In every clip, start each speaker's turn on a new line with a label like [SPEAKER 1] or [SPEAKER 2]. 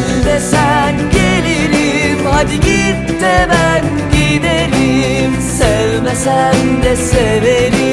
[SPEAKER 1] desen gelirim. Hadi git de ben giderim Sevmesen de severim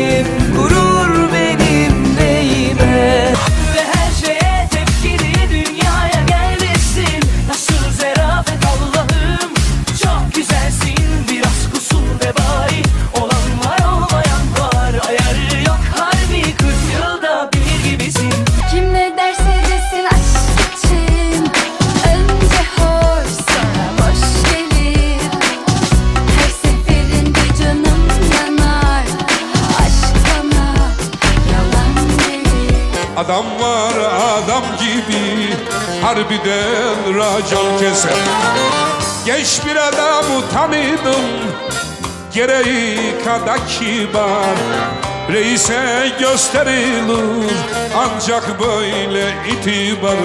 [SPEAKER 2] Adam var adam gibi. Harbiden racon keser. Genç bir adamı tanıdım Gereği kadar kibar. Reise gösterilir. Ancak böyle itibar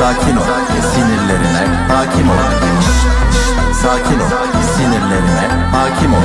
[SPEAKER 3] Sakin ol, sinirlerine hakim ol. Sakin ol, sinirlerine hakim ol.